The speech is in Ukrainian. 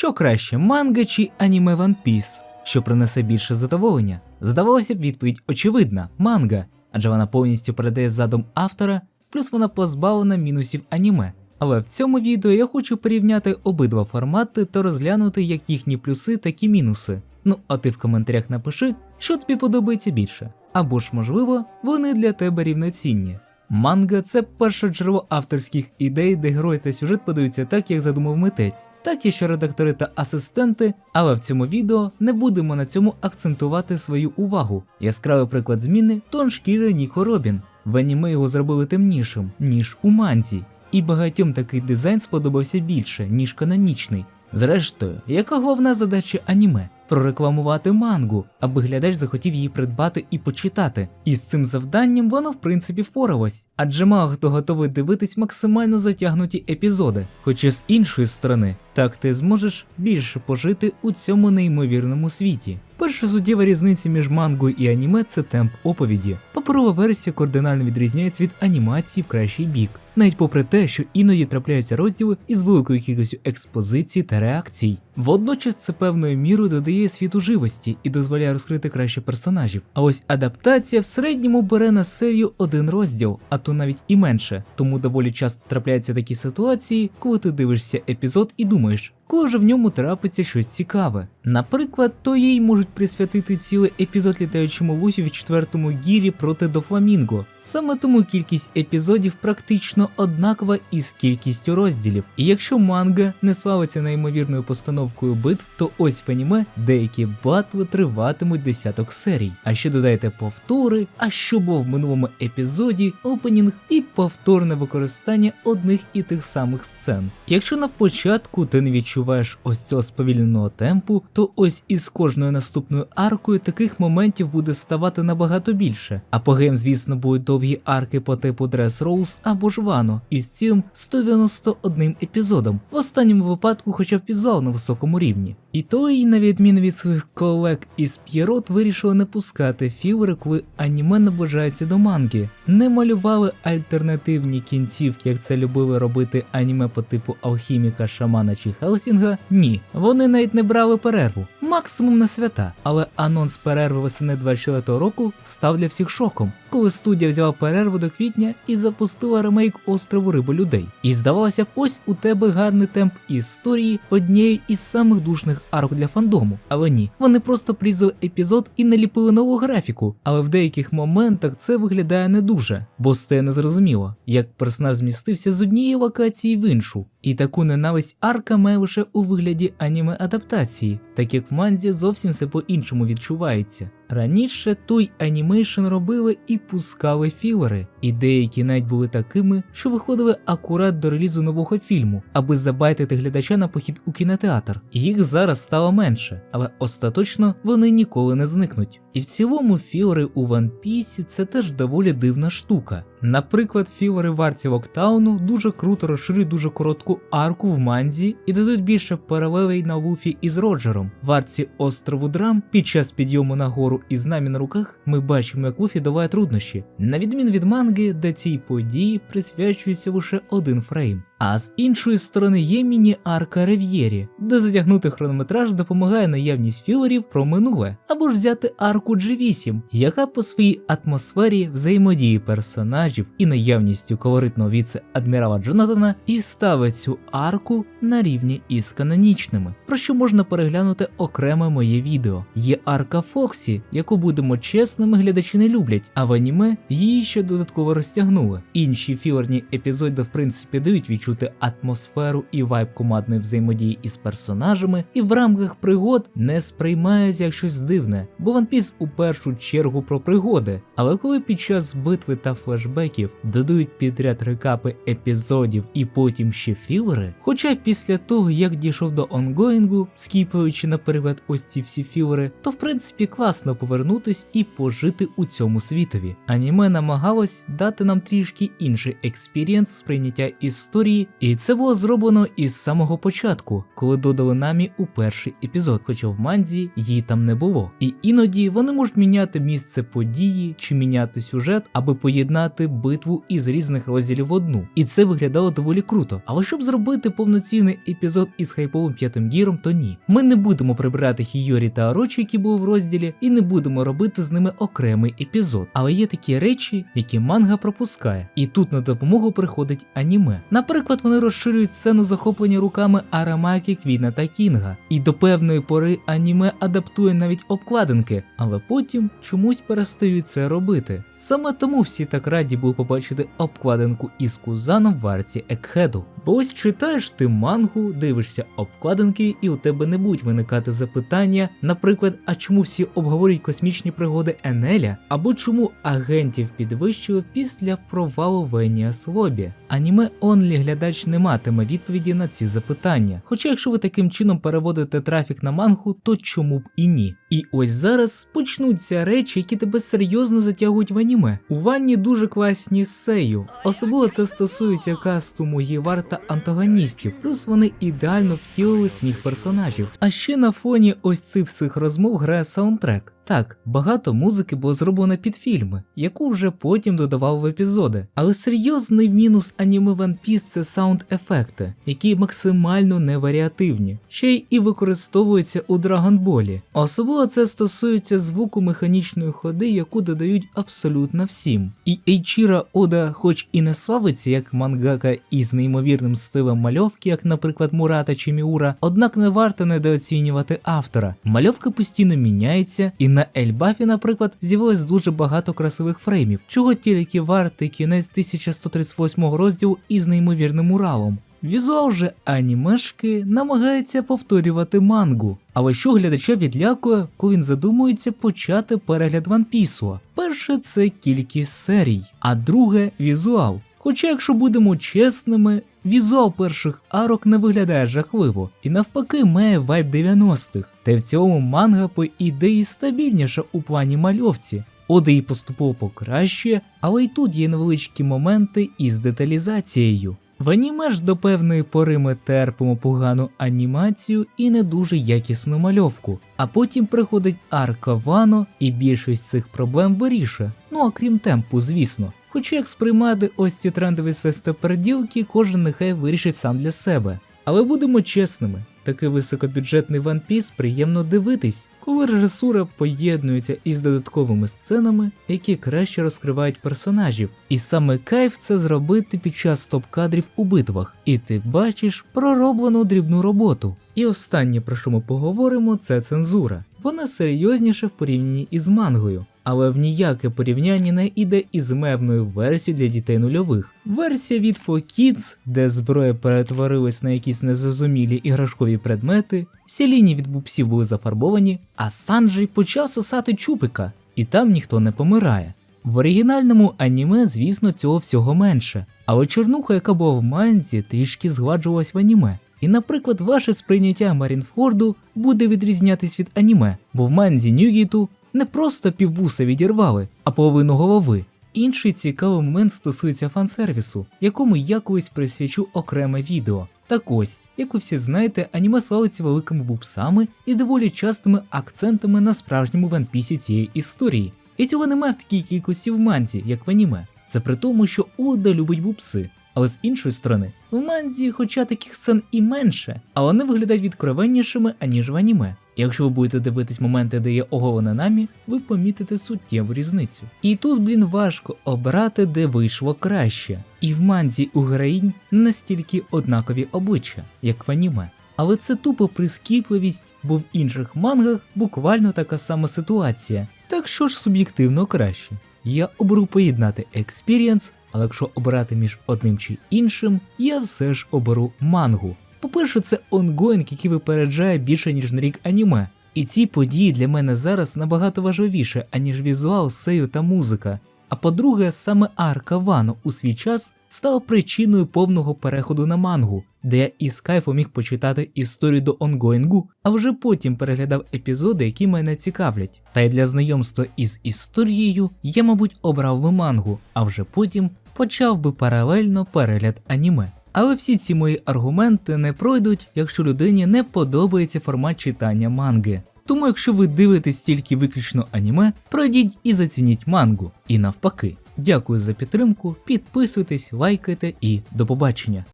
що краще, манга чи аніме One Piece? Що принесе більше задоволення? Здавалося б, відповідь очевидна манга, адже вона повністю передає задум автора, плюс вона позбавлена мінусів аніме. Але в цьому відео я хочу порівняти обидва формати та розглянути як їхні плюси, так і мінуси. Ну а ти в коментарях напиши, що тобі подобається більше, або ж можливо, вони для тебе рівноцінні. Манга це перше джерело авторських ідей, де герої та сюжет подаються так, як задумав митець, так і ще редактори та асистенти, але в цьому відео не будемо на цьому акцентувати свою увагу. Яскравий приклад зміни тон шкіри Ніко Робін. В аніме його зробили темнішим, ніж у манзі, і багатьом такий дизайн сподобався більше, ніж канонічний. Зрештою, яка головна задача аніме? Прорекламувати мангу, аби глядач захотів її придбати і почитати. І з цим завданням воно в принципі впоралось, адже мало хто готовий дивитись максимально затягнуті епізоди. Хоча з іншої сторони, так ти зможеш більше пожити у цьому неймовірному світі. Перша суттєва різниця між мангою і аніме це темп оповіді. Паперова версія кардинально відрізняється від анімації в кращий бік, навіть попри те, що іноді трапляються розділи із великою кількістю експозицій та реакцій. Водночас це певною мірою додає світу живості і дозволяє розкрити краще персонажів. А ось адаптація в середньому бере на серію один розділ, а то навіть і менше. Тому доволі часто трапляються такі ситуації, коли ти дивишся епізод і думаєш. Коли ж в ньому трапиться щось цікаве. Наприклад, то їй можуть присвятити цілий епізод літаючому луфі в четвертому гірі проти Дофламінго. Саме тому кількість епізодів практично однакова із кількістю розділів. І якщо манга не славиться неймовірною постановкою битв, то ось в аніме деякі батви триватимуть десяток серій. А ще додайте повтори, а що було в минулому епізоді, опенінг і повторне використання одних і тих самих сцен. Якщо на початку ти не відчуваєш ось цього сповільненого темпу, то ось із кожною наступною аркою таких моментів буде ставати набагато більше. Апогеєм, звісно, будуть довгі арки по типу Dress Rose або ж Вано із цілим 191 епізодом, в останньому випадку, хоча б візуал на високому рівні. І той, на відміну від своїх колег із П'єрот, вирішили не пускати філери, коли аніме наближається до манги, не малювали альтернативні кінцівки, як це любили робити аніме по типу алхіміка, шамана чи Хелсінга. Ні, вони навіть не брали перерву, максимум на свята. Але анонс перерви весени 24 року став для всіх шоком, коли студія взяла перерву до квітня і запустила ремейк острову Рибу людей. І здавалося б, ось у тебе гарний темп історії однієї із самих душних арок для фандому. Але ні, вони просто прізали епізод і наліпили нову графіку. Але в деяких моментах це виглядає не дуже, бо стає незрозуміло, як персонаж змістився з однієї локації в іншу. І таку ненависть арка має лише у вигляді аніме адаптації, так як в манзі зовсім все по-іншому відчувається. Раніше той анімейшн робили і пускали філери, і деякі навіть були такими, що виходили акурат до релізу нового фільму, аби забайтити глядача на похід у кінотеатр. Їх зараз стало менше, але остаточно вони ніколи не зникнуть. І в цілому філери у One Piece це теж доволі дивна штука. Наприклад, філери варці Локтауну дуже круто розширюють дуже коротку арку в манзі і дадуть більше паралелей на луфі із Роджером. Варці острову Драм під час підйому на гору із нами на руках ми бачимо, як Луфі долає труднощі, на відміну від манги, де цій події присвячується лише один фрейм. А з іншої сторони є міні-арка Рев'єрі, де затягнути хронометраж допомагає наявність філерів про минуле, або ж взяти арку G8, яка по своїй атмосфері взаємодії персонажів і наявністю колоритного віце-адмірала Джонатана і ставить цю арку на рівні із канонічними, про що можна переглянути окреме моє відео. Є арка Фоксі, яку будемо чесними, глядачі не люблять, а в аніме її ще додатково розтягнули. Інші філерні епізоди, в принципі, дають відчути відчути атмосферу і вайб командної взаємодії із персонажами, і в рамках пригод не сприймається як щось дивне, бо One Piece у першу чергу про пригоди. Але коли під час битви та флешбеків додають підряд рекапи епізодів і потім ще філери, хоча після того як дійшов до онгоїнгу, скіпаючи наперед ось ці всі філери, то в принципі класно повернутись і пожити у цьому світові. Аніме намагалось дати нам трішки інший експірієнс сприйняття історії і це було зроблено із самого початку, коли додали намі у перший епізод, хоча в манзі її там не було. І іноді вони можуть міняти місце події чи міняти сюжет, аби поєднати битву із різних розділів в одну. І це виглядало доволі круто. Але щоб зробити повноцінний епізод із хайповим п'ятим гіром, то ні. Ми не будемо прибирати Хійорі та Орочі, які були в розділі, і не будемо робити з ними окремий епізод. Але є такі речі, які манга пропускає. І тут на допомогу приходить аніме. Наприклад, вони розширюють сцену захоплення руками Арамакі, Квіна та Кінга. І до певної пори аніме адаптує навіть обкладинки, але потім чомусь перестають це робити. Саме тому всі так раді були побачити обкладинку із Кузаном в арці Екхеду. Бо ось читаєш ти мангу, дивишся обкладинки, і у тебе не будуть виникати запитання, наприклад, а чому всі обговорюють космічні пригоди Енеля, або чому агентів підвищили після провалу Веніас Лобі. Аніме онлі глядач не матиме відповіді на ці запитання. Хоча, якщо ви таким чином переводите трафік на мангу, то чому б і ні? І ось зараз почнуться речі, які тебе серйозно затягують в аніме. У ванні дуже класні сею. Особливо це стосується кастуму Євар та антагоністів, плюс вони ідеально втілили сміх персонажів. А ще на фоні ось цих всіх розмов грає саундтрек. Так, багато музики було зроблено під фільми, яку вже потім додавав в епізоди. Але серйозний мінус аніме One Piece – це саунд-ефекти, які максимально неваріативні, ще й і використовуються у Драгонболі. Особливо це стосується звуку механічної ходи, яку додають абсолютно всім. І Ейчіра Ода, хоч і не славиться як мангака із неймовірним стилем мальовки, як, наприклад, Мурата чи Міура, однак не варто недооцінювати автора. Мальовка постійно міняється, і на Ельбафі, наприклад, з'явилось дуже багато красивих фреймів, чого тільки вартий кінець 1138 розділу із неймовірним Уралом. Візуал же анімешки намагається повторювати мангу. Але що глядача відлякує, коли він задумується почати перегляд One Piece? Перше це кількість серій, а друге візуал. Хоча, якщо будемо чесними, візуал перших арок не виглядає жахливо і навпаки має вайб 90-х, та й в цілому манга по ідеї стабільніша у плані мальовці. Ода її поступово покращує, але й тут є невеличкі моменти із деталізацією. В аніме ж до певної пори ми терпимо погану анімацію і не дуже якісну мальовку, а потім приходить арка Вано і більшість цих проблем вирішує. Ну а крім темпу, звісно. Хоча як сприймати ось ці трендові свистопереділки, кожен нехай вирішить сам для себе. Але будемо чесними, такий високобюджетний One Piece приємно дивитись, коли режисура поєднується із додатковими сценами, які краще розкривають персонажів. І саме кайф це зробити під час топ-кадрів у битвах, і ти бачиш пророблену дрібну роботу. І останнє, про що ми поговоримо, це цензура. Вона серйозніша в порівнянні із мангою. Але в ніяке порівняння не йде із мемною версією для дітей нульових. Версія від 4Kids, де зброя перетворилась на якісь незрозумілі іграшкові предмети, всі лінії від бупсів були зафарбовані, а Санджей почав сосати чупика, і там ніхто не помирає. В оригінальному аніме, звісно, цього всього менше, але чорнуха, яка була в манзі, трішки згладжувалась в аніме. І, наприклад, ваше сприйняття Марінфорду буде відрізнятись від аніме, бо в манзі Нюгіту не просто піввуса відірвали, а половину голови. Інший цікавий момент стосується фансервісу, якому я колись присвячу окреме відео. Так ось, як ви всі знаєте, аніме славиться великими бубсами і доволі частими акцентами на справжньому ванпісі цієї історії. І цього немає в такій кількості в манзі, як в аніме. Це при тому, що Ода любить бубси. Але з іншої сторони, в манзі, хоча таких сцен і менше, але вони виглядають відкровеннішими, аніж в аніме. Якщо ви будете дивитись моменти, де є оголена намі, ви помітите суттєву різницю. І тут, блін, важко обрати, де вийшло краще. І в манзі у героїнь не настільки однакові обличчя, як в аніме. Але це тупо прискіпливість, бо в інших мангах буквально така сама ситуація. Так що ж суб'єктивно краще? Я оберу поєднати експірієнс, але якщо обирати між одним чи іншим, я все ж оберу мангу. По-перше, це онгоїнг, який випереджає більше ніж на рік аніме. І ці події для мене зараз набагато важливіше, аніж візуал, сею та музика. А по-друге, саме арка Вано у свій час стала причиною повного переходу на мангу, де я із кайфом міг почитати історію до онгоїнгу, а вже потім переглядав епізоди, які мене цікавлять. Та й для знайомства із історією я, мабуть, обрав би мангу, а вже потім почав би паралельно перегляд аніме. Але всі ці мої аргументи не пройдуть, якщо людині не подобається формат читання манги. Тому якщо ви дивитесь тільки виключно аніме, пройдіть і зацініть мангу. І навпаки. Дякую за підтримку, підписуйтесь, лайкайте і до побачення.